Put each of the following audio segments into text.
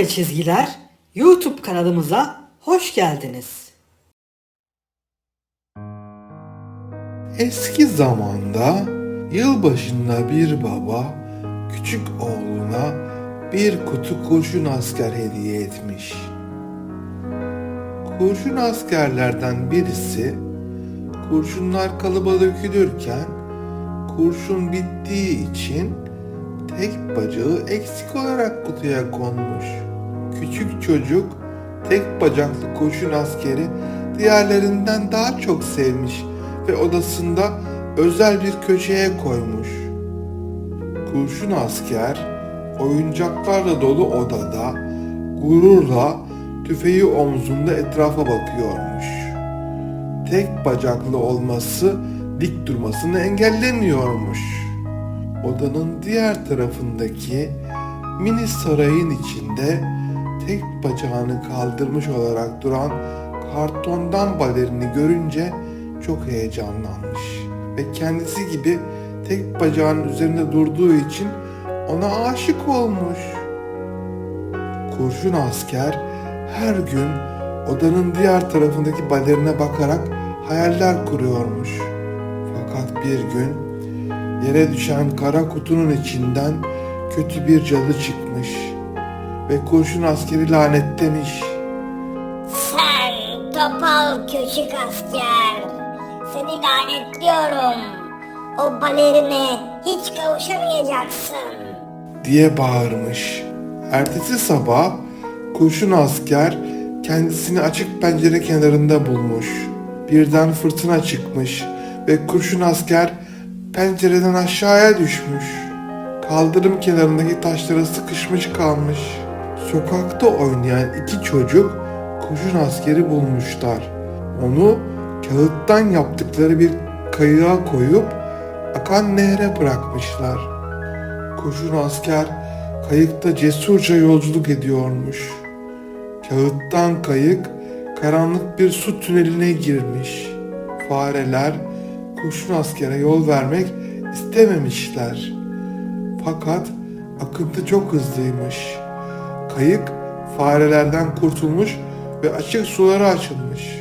ve Çizgiler YouTube kanalımıza hoş geldiniz. Eski zamanda yılbaşında bir baba küçük oğluna bir kutu kurşun asker hediye etmiş. Kurşun askerlerden birisi kurşunlar kalıba dökülürken kurşun bittiği için tek bacağı eksik olarak kutuya konmuş. Küçük çocuk tek bacaklı kurşun askeri diğerlerinden daha çok sevmiş ve odasında özel bir köşeye koymuş. Kurşun asker oyuncaklarla dolu odada gururla tüfeği omzunda etrafa bakıyormuş. Tek bacaklı olması dik durmasını engellemiyormuş. Odanın diğer tarafındaki mini sarayın içinde tek bacağını kaldırmış olarak duran kartondan balerini görünce çok heyecanlanmış ve kendisi gibi tek bacağının üzerinde durduğu için ona aşık olmuş. Kurşun asker her gün odanın diğer tarafındaki balerine bakarak hayaller kuruyormuş. Fakat bir gün yere düşen kara kutunun içinden kötü bir cadı çıkmış ve kurşun askeri lanetlemiş. Sen topal küçük asker. Seni lanetliyorum. O balerine hiç kavuşamayacaksın. diye bağırmış. Ertesi sabah kurşun asker kendisini açık pencere kenarında bulmuş. Birden fırtına çıkmış ve kurşun asker pencereden aşağıya düşmüş. Kaldırım kenarındaki taşlara sıkışmış kalmış. Sokakta oynayan iki çocuk kurşun askeri bulmuşlar. Onu kağıttan yaptıkları bir kayığa koyup akan nehre bırakmışlar. Kurşun asker kayıkta cesurca yolculuk ediyormuş. Kağıttan kayık karanlık bir su tüneline girmiş. Fareler kurşun askere yol vermek istememişler. Fakat akıntı çok hızlıymış. Kayık farelerden kurtulmuş ve açık sulara açılmış.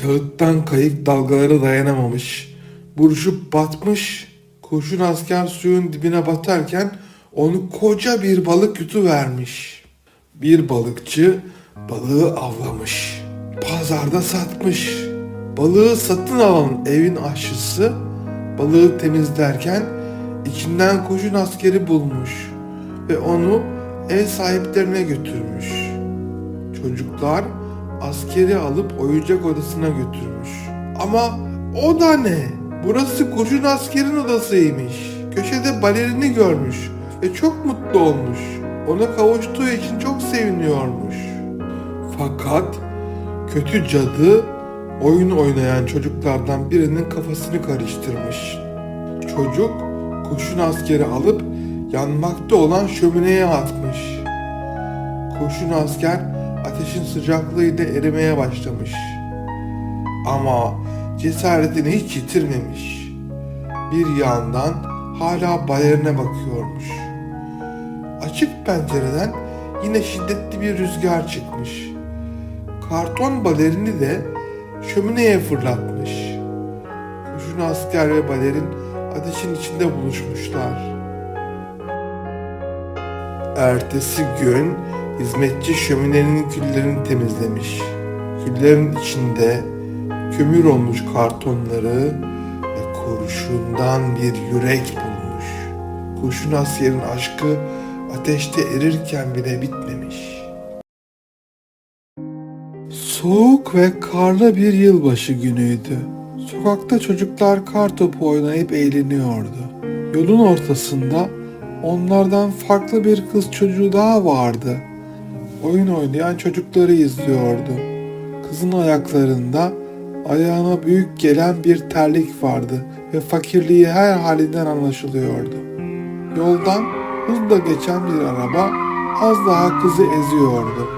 Kağıttan kayık dalgalara dayanamamış. Buruşup batmış. Kurşun asker suyun dibine batarken onu koca bir balık yutuvermiş. Bir balıkçı balığı avlamış. Pazarda satmış. Balığı satın alan evin aşçısı balığı temizlerken içinden kurşun askeri bulmuş ve onu ev sahiplerine götürmüş. Çocuklar askeri alıp oyuncak odasına götürmüş. Ama o da ne? Burası kurşun askerin odasıymış. Köşede balerini görmüş ve çok mutlu olmuş. Ona kavuştuğu için çok seviniyormuş. Fakat kötü cadı oyun oynayan çocuklardan birinin kafasını karıştırmış. Çocuk kurşun askeri alıp yanmakta olan şömineye atmış. Kurşun asker ateşin sıcaklığıyla erimeye başlamış. Ama cesaretini hiç yitirmemiş. Bir yandan hala balerine bakıyormuş. Açık pencereden yine şiddetli bir rüzgar çıkmış. Karton balerini de şömineye fırlatmış. Kurşun asker ve balerin ateşin içinde buluşmuşlar. Ertesi gün hizmetçi şöminenin küllerini temizlemiş. Küllerin içinde kömür olmuş kartonları ve kurşundan bir yürek bulmuş. Kurşun askerin aşkı ateşte erirken bile bitmemiş. Soğuk ve karlı bir yılbaşı günüydü. Sokakta çocuklar kar topu oynayıp eğleniyordu. Yolun ortasında onlardan farklı bir kız çocuğu daha vardı. Oyun oynayan çocukları izliyordu. Kızın ayaklarında ayağına büyük gelen bir terlik vardı ve fakirliği her halinden anlaşılıyordu. Yoldan hızla geçen bir araba az daha kızı eziyordu.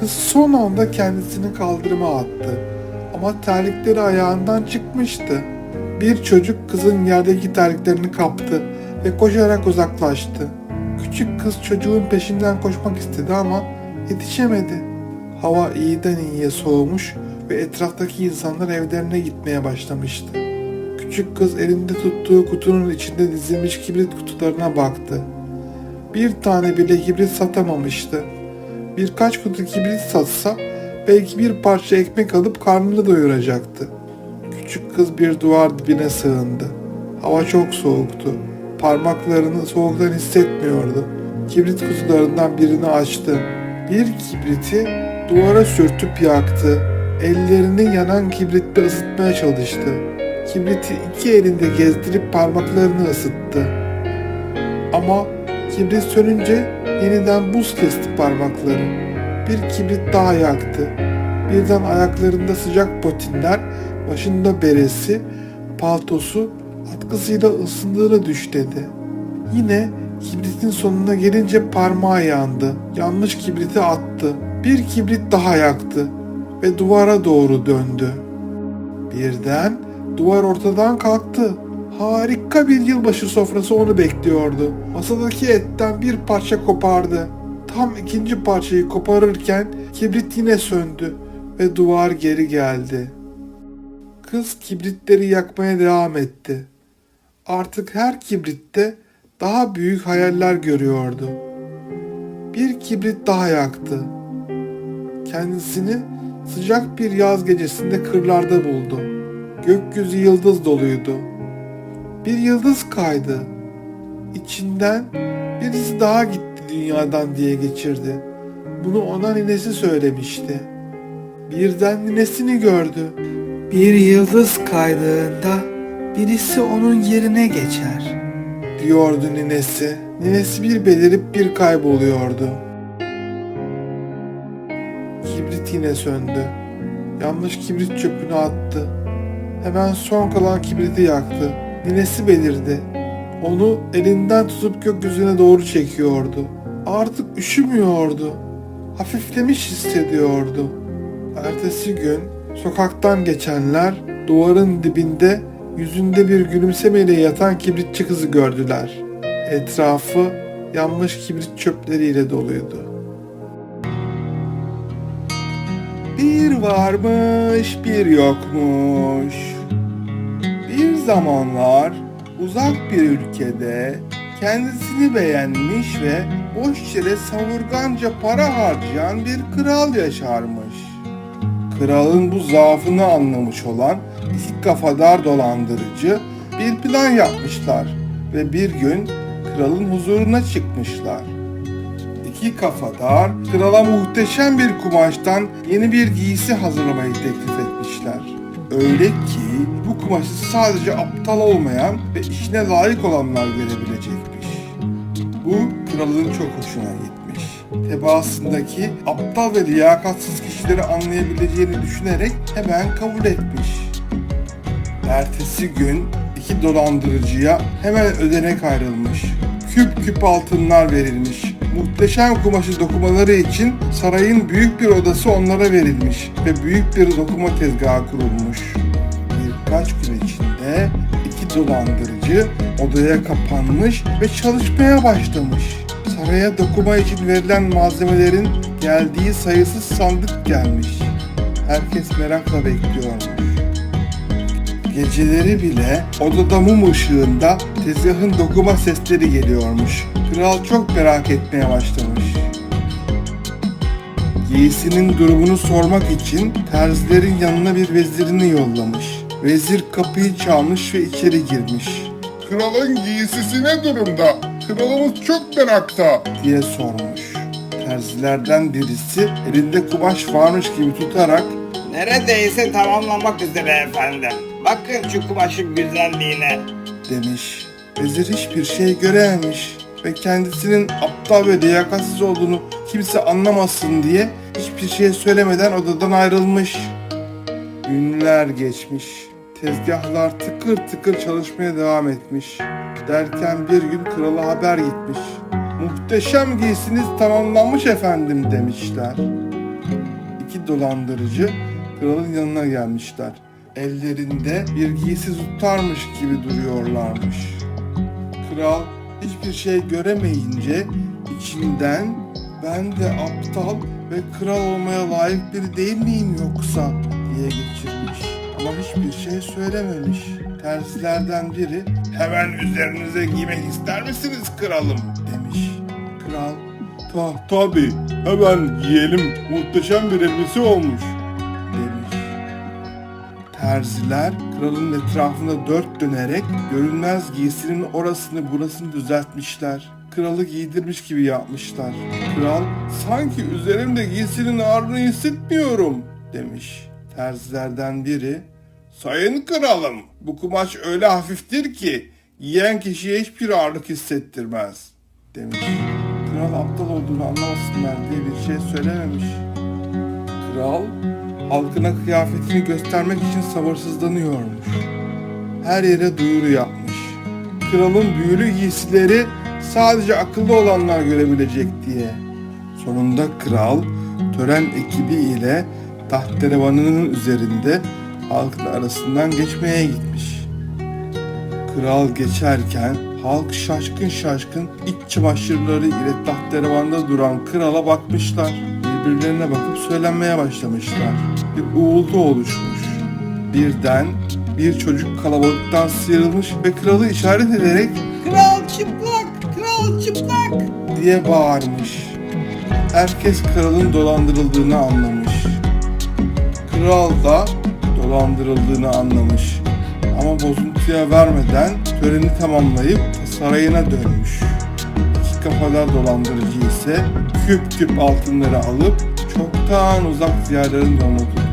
Kız son anda kendisini kaldırıma attı. Ama terlikleri ayağından çıkmıştı. Bir çocuk kızın yerdeki terliklerini kaptı ve koşarak uzaklaştı. Küçük kız çocuğun peşinden koşmak istedi ama yetişemedi. Hava iyiden iyiye soğumuş ve etraftaki insanlar evlerine gitmeye başlamıştı. Küçük kız elinde tuttuğu kutunun içinde dizilmiş kibrit kutularına baktı. Bir tane bile kibrit satamamıştı. Birkaç kutu kibrit satsa belki bir parça ekmek alıp karnını doyuracaktı. Küçük kız bir duvar dibine sığındı. Hava çok soğuktu. Parmaklarını soğuktan hissetmiyordu. Kibrit kutularından birini açtı. Bir kibriti duvara sürtüp yaktı. Ellerini yanan kibritle ısıtmaya çalıştı. Kibriti iki elinde gezdirip parmaklarını ısıttı. Ama kibrit sönünce yeniden buz kesti parmakları. Bir kibrit daha yaktı. Birden ayaklarında sıcak botinler, başında beresi, paltosu atkısıyla ısındığını düş dedi. Yine kibritin sonuna gelince parmağı yandı. Yanlış kibriti attı. Bir kibrit daha yaktı ve duvara doğru döndü. Birden duvar ortadan kalktı. Harika bir yılbaşı sofrası onu bekliyordu. Masadaki etten bir parça kopardı. Tam ikinci parçayı koparırken kibrit yine söndü ve duvar geri geldi. Kız kibritleri yakmaya devam etti. Artık her kibritte daha büyük hayaller görüyordu. Bir kibrit daha yaktı. Kendisini sıcak bir yaz gecesinde kırlarda buldu. Gökyüzü yıldız doluydu. Bir yıldız kaydı. İçinden birisi daha gitti dünyadan diye geçirdi. Bunu ona ninesi söylemişti. Birden ninesini gördü. Bir yıldız kaydığında birisi onun yerine geçer. diyordu ninesi. Ninesi bir belirip bir kayboluyordu. Kibrit yine söndü. Yanlış kibrit çöpünü attı. Hemen son kalan kibriti yaktı. Ninesi belirdi. Onu elinden tutup gökyüzüne doğru çekiyordu. Artık üşümüyordu. Hafiflemiş hissediyordu. Ertesi gün sokaktan geçenler duvarın dibinde yüzünde bir gülümsemeyle yatan kibritçi kızı gördüler. Etrafı yanmış kibrit çöpleriyle doluydu. Bir varmış bir yokmuş. Bir zamanlar uzak bir ülkede kendisini beğenmiş ve boş yere savurganca para harcayan bir kral yaşarmış. Kralın bu zaafını anlamış olan iki kafadar dolandırıcı bir plan yapmışlar ve bir gün kralın huzuruna çıkmışlar. İki kafadar krala muhteşem bir kumaştan yeni bir giysi hazırlamayı teklif etmişler. Öyle ki bu kumaşı sadece aptal olmayan ve işine layık olanlar görebilecekmiş. Bu kralın çok hoşuna gitmiş. Tebaasındaki aptal ve liyakatsız kişileri anlayabileceğini düşünerek hemen kabul etmiş. Ertesi gün iki dolandırıcıya hemen ödenek ayrılmış. Küp küp altınlar verilmiş. Muhteşem kumaşı dokumaları için sarayın büyük bir odası onlara verilmiş ve büyük bir dokuma tezgahı kurulmuş. Birkaç gün içinde iki dolandırıcı odaya kapanmış ve çalışmaya başlamış. Saraya dokuma için verilen malzemelerin geldiği sayısız sandık gelmiş. Herkes merakla bekliyormuş. Geceleri bile odada mum ışığında tezgahın dokuma sesleri geliyormuş. Kral çok merak etmeye başlamış. Giysinin durumunu sormak için terzilerin yanına bir vezirini yollamış. Vezir kapıyı çalmış ve içeri girmiş. Kralın giysisi ne durumda? Kralımız çok merakta. diye sormuş. Terzilerden birisi elinde kumaş varmış gibi tutarak Neredeyse tamamlamak üzere efendim. Bakın şu kumaşın güzelliğine. demiş. Vezir hiçbir şey görememiş ve kendisinin aptal ve liyakatsiz olduğunu kimse anlamasın diye hiçbir şey söylemeden odadan ayrılmış. Günler geçmiş. Tezgahlar tıkır tıkır çalışmaya devam etmiş. Derken bir gün krala haber gitmiş. Muhteşem giysiniz tamamlanmış efendim demişler. İki dolandırıcı kralın yanına gelmişler. Ellerinde bir giysi tutarmış gibi duruyorlarmış. Kral hiçbir şey göremeyince İçinden ben de aptal ve kral olmaya layık biri değil miyim yoksa diye geçirmiş. Ama hiçbir şey söylememiş. Terzilerden biri Hemen üzerinize giymek ister misiniz kralım? demiş. Kral Ta tabi hemen giyelim muhteşem bir elbise olmuş. Terziler kralın etrafında dört dönerek görünmez giysinin orasını burasını düzeltmişler. Kralı giydirmiş gibi yapmışlar. Kral sanki üzerimde giysinin ağırlığını hissetmiyorum demiş. Terzilerden biri Sayın kralım bu kumaş öyle hafiftir ki giyen kişiye hiçbir ağırlık hissettirmez. demiş. Kral aptal olduğunu anlamasınlar diye bir şey söylememiş. Kral halkına kıyafetini göstermek için sabırsızlanıyormuş. Her yere duyuru yapmış. Kralın büyülü giysileri sadece akıllı olanlar görebilecek diye. Sonunda kral tören ekibi ile tahterevanının üzerinde halkın arasından geçmeye gitmiş. Kral geçerken halk şaşkın şaşkın iç çamaşırları ile tahterevanda duran krala bakmışlar. Birbirlerine bakıp söylenmeye başlamışlar. Bir uğultu oluşmuş. Birden bir çocuk kalabalıktan sıyrılmış ve kralı işaret ederek Kral çıplak, kral çıplak. diye bağırmış. Herkes kralın dolandırıldığını anlamış. Kral da dolandırıldığını anlamış. Ama bozuntuya vermeden töreni tamamlayıp sarayına dönmüş. İki kafadar dolandırıcı ise küp küp altınları alıp çoktan uzak diyarların tutmuş.